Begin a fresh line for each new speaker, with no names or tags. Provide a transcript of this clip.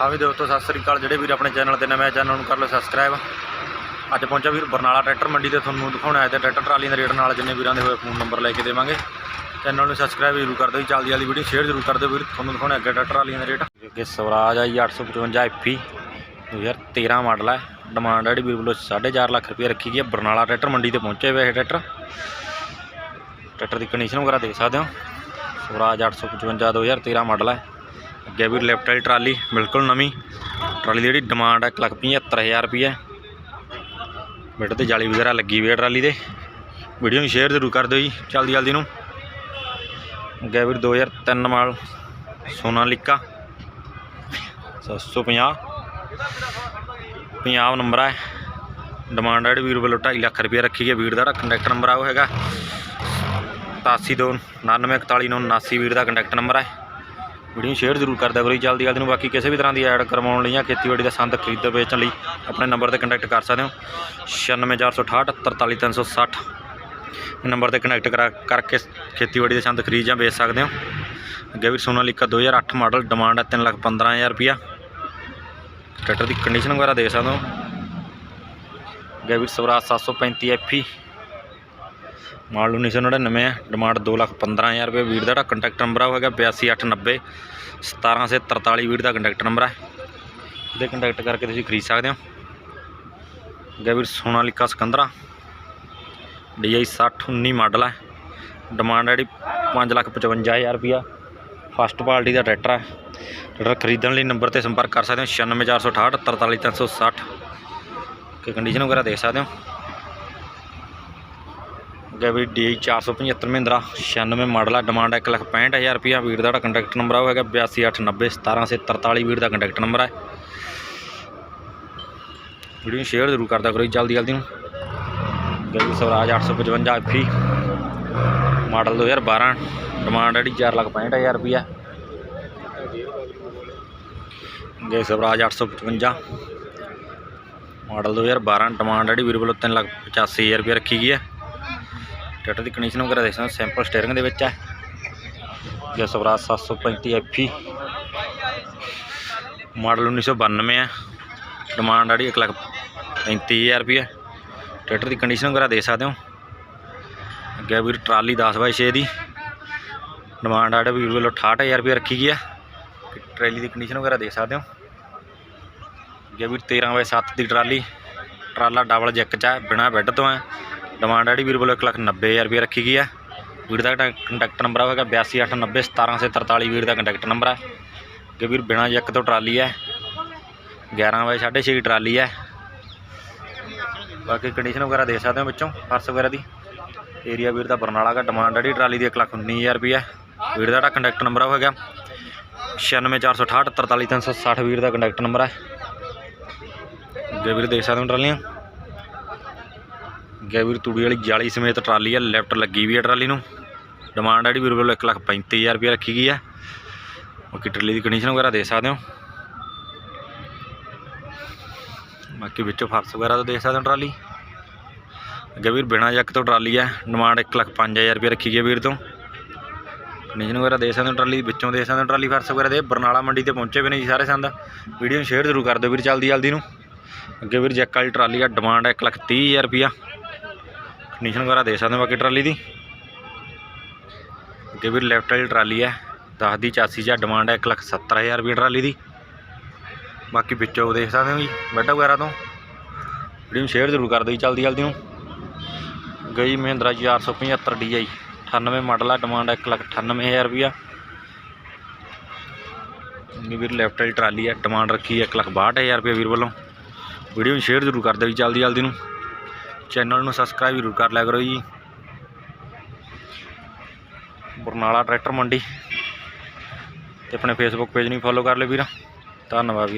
ਹਾਂ ਵੀ ਦੋਸਤੋ, ਸਤਿ ਸ੍ਰੀ ਅਕਾਲ ਜਿਹੜੇ ਵੀਰ ਆਪਣੇ ਚੈਨਲ ਤੇ ਨਵੇਂ ਚੈਨਲ ਨੂੰ ਕਰ ਲਓ ਸਬਸਕ੍ਰਾਈਬ ਅੱਜ ਪਹੁੰਚਾ ਵੀਰ ਬਰਨਾਲਾ ਟਰੈਕਟਰ ਮੰਡੀ ਤੇ ਤੁਹਾਨੂੰ ਦਿਖਾਉਣਾ ਹੈ ਤੇ ਟਰੈਕਟਰ ਟਰਾਲੀਆਂ ਦੇ ਰੇਟ ਨਾਲ ਜਿੰਨੇ ਵੀਰਾਂ ਦੇ ਹੋਏ ਫੋਨ ਨੰਬਰ ਲੈ ਕੇ ਦੇਵਾਂਗੇ। ਚੈਨਲ ਨੂੰ ਸਬਸਕ੍ਰਾਈਬ ਜ਼ਰੂਰ ਕਰ ਦਿਓ ਜੀ ਜਲਦੀ ਜਲਦੀ ਵੀਡੀਓ ਸ਼ੇਅਰ ਜ਼ਰੂਰ ਕਰ ਦਿਓ ਵੀਰ, ਤੁਹਾਨੂੰ ਦਿਖਾਉਣਾ ਅੱਗੇ ਟਰੈਕਟਰ ਟਰਾਲੀਆਂ ਦੇ ਰੇਟ। ਅੱਗੇ ਸਵਰਾਜ ਆ ਜੀ 855 ਐਫੀ 2013 ਮਾਡਲ ਹੈ ਡਿਮਾਂਡ ਹੈ ਜਿਹੜੀ ਵੀਰ ਵੱਲੋਂ 4.5 ਲੱਖ ਰੁਪਏ ਰੱਖੀ ਗਈ ਹੈ ਬਰਨਾਲਾ ਟਰੈਕਟਰ ਮੰਡੀ ਤੇ ਪਹੁੰਚੇ ਹੋਏ ਇਹ ਟਰੈਕਟਰ। ਟਰੈਕਟਰ ਦੀ ਕੰਡੀਸ਼ਨ ਵਗੈਰਾ ਦੇਖ ਸਕਦੇ ਹੋ। ਸਵਰਾਜ 855 2013 ਮਾਡਲ ਹੈ ਅੱਗੇ ਵੀ ਲੈਫਟ ਵਾਲੀ ਟਰਾਲੀ ਬਿਲਕੁਲ ਨਵੀਂ। ਟਰਾਲੀ ਦੀ ਜਿਹੜੀ ਡਿਮਾਂਡ ਹੈ 1,75,000 ਰੁਪਏ ਮਿੱਟ ਤੇ ਜਾਲੀ ਵਗੈਰਾ ਲੱਗੀ ਹੋਈ ਹੈ ਟਰਾਲੀ ਦੇ। ਵੀਡੀਓ ਨੂੰ ਸ਼ੇਅਰ ਜ਼ਰੂਰ ਕਰ ਦਿਓ ਜੀ ਜਲਦੀ ਜਲਦੀ ਨੂੰ। ਅੱਗੇ ਵੀ 2003 ਮਾਡਲ ਸੋਨਾਲੀਕਾ 750 ਪੰਜਾਬ ਨੰਬਰ ਹੈ ਡਿਮਾਂਡ ਹੈ ਜਿਹੜੀ ਵੀਰ ਵੱਲੋਂ 2.5 ਲੱਖ ਰੁਪਏ ਰੱਖੀ ਗਈ ਵੀਰ ਦਾ ਕੰਟੈਕਟ ਨੰਬਰ ਆ ਉਹ ਹੈਗਾ 8729941979 ਵੀਰ ਦਾ ਕੰਟੈਕਟ ਨੰਬਰ ਹੈ ਵੀਡੀਓ ਸ਼ੇਅਰ ਜ਼ਰੂਰ ਕਰਦਿਆ ਕਰੋ ਜਲਦੀ ਜਲਦੀ ਨੂੰ ਬਾਕੀ ਕਿਸੇ ਵੀ ਤਰ੍ਹਾਂ ਦੀ ਐਡ ਕਰਵਾਉਣ ਲਈ ਜਾਂ ਖੇਤੀਬਾੜੀ ਦਾ ਸੰਦ ਖਰੀਦ, ਵੇਚਣ ਲਈ ਆਪਣੇ ਨੰਬਰ ਤੇ ਕੰਟੈਕਟ ਕਰ ਸਕਦੇ ਹੋ। 9646843360 ਇਹ ਨੰਬਰ ਤੇ ਕਨੈਕਟ ਕਰਾ ਕਰਕੇ ਖੇਤੀਬਾੜੀ ਦੇ ਸੰਦ ਖਰੀਦ ਜਾਂ ਵੇਚ ਸਕਦੇ ਹੋ। ਅੱਗੇ ਵੀ ਸੋਨਾਲੀਕਾ 2008 ਮਾਡਲ ਡਿਮਾਂਡ ਹੈ 315000 ਰੁਪਿਆ ਟਰੈਕਟਰ ਦੀ ਕੰਡੀਸ਼ਨ ਵਗੈਰਾ ਦੇਖ ਸਕਦੇ ਹੋ। ਅੱਗੇ ਵੀ ਸਵਰਾਜ 735 ਐਫਈ ਮਾਡਲ 1999 ਹੈ। ਡਿਮਾਂਡ 215000 ਰੁਪਏ ਵੀਰ ਦਾ ਜਿਹੜਾ ਕੰਟੈਕਟ ਨੰਬਰ ਆ, ਉਹ ਹੈਗਾ 8289 1743 ਵੀਰ ਦਾ ਕੰਟੈਕਟ ਨੰਬਰ ਹੈ ਇਹਦੇ ਕੰਟੈਕਟ ਕਰਕੇ ਤੁਸੀਂ ਖਰੀਦ ਸਕਦੇ ਹੋ। ਅੱਗੇ ਵੀਰ ਸੋਨਾਲੀਕਾ ਸਿਕੰਦਰਾ DI 6019 ਮਾਡਲ ਹੈ ਡਿਮਾਂਡ ਹੈ ਜਿਹੜੀ 555000 ਰੁਪਿਆ ਫਸਟ ਪਾਰਟੀ ਦਾ ਟਰੈਕਟਰ ਹੈ ਟਰੈਕਟਰ ਖਰੀਦਣ ਲਈ ਨੰਬਰ ਤੇ ਸੰਪਰਕ ਕਰ ਸਕਦੇ ਹੋ 96468 43360 ਕਿ ਕੰਡੀਸ਼ਨ ਵਗੈਰਾ ਦੇਖ ਸਕਦੇ ਹੋ। ਅੱਗੇ ਵੀ ਡੀ 475 ਮਹਿੰਦਰਾ 96 ਮਾਡਲ ਆ ਡਿਮਾਂਡ 165000 ਰੁਪਿਆ ਵੀਰ ਦਾ ਜਿਹੜਾ ਕੰਟੈਕਟ ਨੰਬਰ ਆ ਉਹ ਹੈਗਾ 8289 1743 ਵੀਰ ਦਾ ਕੰਟੈਕਟ ਨੰਬਰ ਹੈ ਵੀਡੀਓ ਨੂੰ ਸ਼ੇਅਰ ਜ਼ਰੂਰ ਕਰਦਾ ਕਰੋ ਜੀ ਜਲਦੀ ਜਲਦੀ ਨੂੰ। ਅੱਗੇ ਵੀ ਸਵਰਾਜ 855 ਐਫੀ ਮਾਡਲ 2012 ਡਿਮਾਂਡ ਹੈ ਜਿਹੜੀ 465000 ਰੁਪਿਆ ਅੱਗੇ ਸਵਰਾਜ 855 ਮਾਡਲ 2012 ਡਿਮਾਂਡ ਹੈ ਜਿਹੜੀ ਵੀਰ ਵੱਲੋਂ 385000 ਰੁਪਏ ਰੱਖੀ ਗਈ ਹੈ ਟਰੈਕਟਰ ਦੀ ਕੰਡੀਸ਼ਨ ਵਗੈਰਾ ਦੇਖ ਸਕਦੇ ਹੋ ਸਿੰਪਲ ਸਟੀਅਰਿੰਗ ਦੇ ਵਿੱਚ ਹੈ। ਜੋ ਸਵਰਾਜ 735 ਐਫਈ ਮਾਡਲ 1992 ਹੈ। ਡਿਮਾਂਡ ਆੜੀ 1 ਲੱਖ 35000 ਰੁਪਏ ਟਰੈਕਟਰ ਦੀ ਕੰਡੀਸ਼ਨ ਵਗੈਰਾ ਦੇਖ ਸਕਦੇ ਹੋ। ਅੱਗੇ ਵੀਰ, ਟਰਾਲੀ 10 ਬਾਈ 6 ਦੀ। ਡਿਮਾਂਡ ਆੜੇ ਵੀਰ ਵੱਲੋਂ 68000 ਰੁਪਏ ਰੱਖੀ ਗਈ ਹੈ। ਟਰਾਲੀ ਦੀ ਕੰਡੀਸ਼ਨ ਵਗੈਰਾ ਦੇਖ ਸਕਦੇ ਹੋ। ਅੱਗੇ ਵੀਰ 13 ਬਾਈ 7 ਦੀ ਟਰਾਲੀ। ਟਰਾਲਾ ਡਬਲ ਜੈਕ ਚ ਹੈ, ਬਿਨਾ ਬੈੱਡ ਤੋਂ ਹੈ। ਡਿਮਾਂਡ ਆੜੀ ਵੀਰ ਵੱਲੋਂ 1 ਲੱਖ 90000 ਰੁਪਏ ਰੱਖੀ ਗਈ ਹੈ ਵੀਰ ਦਾ ਕੰਟੈਕਟ ਨੰਬਰ ਹੈਗਾ 8289 1743 ਵੀਰ ਦਾ ਕੰਟੈਕਟ ਨੰਬਰ ਹੈ ਕਿ ਵੀਰ ਬਿਨਾ ਜੈਕ ਤੋਂ ਟਰਾਲੀ ਹੈ 11 ਵਜੇ 6.5 ਟਰਾਲੀ ਹੈ ਬਾਕੀ ਕੰਡੀਸ਼ਨ ਵਗੈਰਾ ਦੇ ਸਕਦੇ ਹੋ ਵਿੱਚੋਂ ਫਰਸ ਵਗੈਰਾ ਦੀ। ਏਰੀਆ ਵੀਰ ਦਾ ਬਰਨਾਲਾ ਦਾ ਡਿਮਾਂਡ ਆੜੀ ਟਰਾਲੀ ਦੀ 1 ਲੱਖ 19000 ਰੁਪਏ ਹੈ ਵੀਰ ਦਾ ਕੰਟੈਕਟ ਨੰਬਰ ਹੈਗਾ 9648 43360 ਵੀਰ ਦਾ ਕੰਟੈਕਟ ਨੰਬਰ ਹੈ ਅੱਗੇ ਵੀਰ ਦੇਖ ਸਕਦੇ ਹੋ ਟਰਾਲੀਆਂ। ਅੱਗੇ ਵੀਰ ਤੂੜੀ ਵਾਲੀ ਜਾਲੀ ਸਮੇਤ ਟਰਾਲੀ ਹੈ ਲੈਫਟ ਲੱਗੀ ਵੀ ਹੈ ਟਰਾਲੀ ਨੂੰ। ਡਿਮਾਂਡ ਆੜੀ ਵੀਰ ਵੱਲੋਂ 135000 ਰੁਪਏ ਰੱਖੀ ਗਈ ਹੈ ਬਾਕੀ ਟਰਾਲੀ ਦੀ ਕੰਡੀਸ਼ਨ ਵਗੈਰਾ ਦੇ ਸਕਦੇ ਹੋ? ਬਾਕੀ ਵਿੱਚੋਂ ਫਰਸ ਵਗੈਰਾ ਤਾਂ ਦੇਖ ਸਕਦੇ ਹੋ ਟਰਾਲੀ। ਅੱਗੇ ਵੀਰ ਬਿਨਾ ਜੱਕ ਤੋਂ ਟਰਾਲੀ ਹੈ ਡਿਮਾਂਡ 105000 ਰੁਪਏ ਰੱਖੀ ਗਈ ਹੈ ਵੀਰ ਤੋਂ। ਕੰਡੀਸ਼ਨ ਵਗੈਰਾ ਦੇ ਸਕਦੇ ਹੋ ਟਰਾਲੀ, ਵਿੱਚੋਂ ਦੇ ਸਕਦੇ ਹੋ ਟਰਾਲੀ ਫਰਸ ਵਗੈਰਾ ਦੇ। ਬਰਨਾਲਾ ਮੰਡੀ ਤੇ ਪਹੁੰਚੇ ਵੀ ਨੇ ਜੀ ਸਾਰੇ ਸੰਦ। ਵੀਡੀਓ ਨੂੰ ਸ਼ੇਅਰ ਜ਼ਰੂਰ ਕਰ ਦਿਓ ਵੀਰ ਜਲਦੀ ਜਲਦੀ ਨੂੰ। ਅੱਗੇ ਵੀਰ ਜੈਕ ਵਾਲੀ ਟਰਾਲੀ ਆ ਡਿਮਾਂਡ 130000 ਰੁਪਿਆ ਕੰਡੀਸ਼ਨ ਵਗੈਰਾ ਦੇ ਸਕਦੇ ਹੋ ਬਾਕੀ ਟਰਾਲੀ ਦੀ? ਅੱਗੇ ਵੀਰ ਲੈਫਟ ਵਾਲੀ ਟਰਾਲੀ ਹੈ। 10 ਦੀ 84 ਜਾਂ ਡਿਮਾਂਡ ਹੈ 170000 ਰੁਪਏ ਟਰਾਲੀ ਦੀ। ਬਾਕੀ ਵਿੱਚੋਂ ਦੇਖ ਸਕਦੇ ਹੋ ਜੀ ਬੈੱਡ ਵਗੈਰਾ ਤੋਂ। ਵੀਡੀਓ ਨੂੰ ਸ਼ੇਅਰ ਜ਼ਰੂਰ ਕਰ ਦਿਓ ਜੀ ਜਲਦੀ ਜਲਦੀ ਨੂੰ। ਗਈ ਮਹਿੰਦਰਾ 475 DI 98 ਮਾਡਲ ਆ ਡਿਮਾਂਡ ਹੈ 198000 ਰੁਪਿਆ ਇਹ ਵੀਰ ਲੈਫਟ ਵਾਲੀ ਟਰਾਲੀ ਹੈ ਡਿਮਾਂਡ ਰੱਖੀ ਹੈ 162000 ਰੁਪਏ ਵੀਰ ਵੱਲੋਂ। ਵੀਡੀਓ ਨੂੰ ਸ਼ੇਅਰ ਜ਼ਰੂਰ ਕਰ ਦਿਓ ਜੀ ਜਲਦੀ ਜਲਦੀ ਨੂੰ। ਚੈਨਲ ਨੂੰ ਸਬਸਕ੍ਰਾਈਬ ਜ਼ਰੂਰ ਕਰ ਲਿਆ ਕਰੋ ਜੀ। ਬਰਨਾਲਾ ਟਰੈਕਟਰ ਮੰਡੀ। ਤੇ ਆਪਣੇ ਫੇਸਬੁੱਕ ਪੇਜ ਨੂੰ ਫੋਲੋ ਕਰ ਲਿਓ ਵੀਰ। ਧੰਨਵਾਦ ਵੀਰ।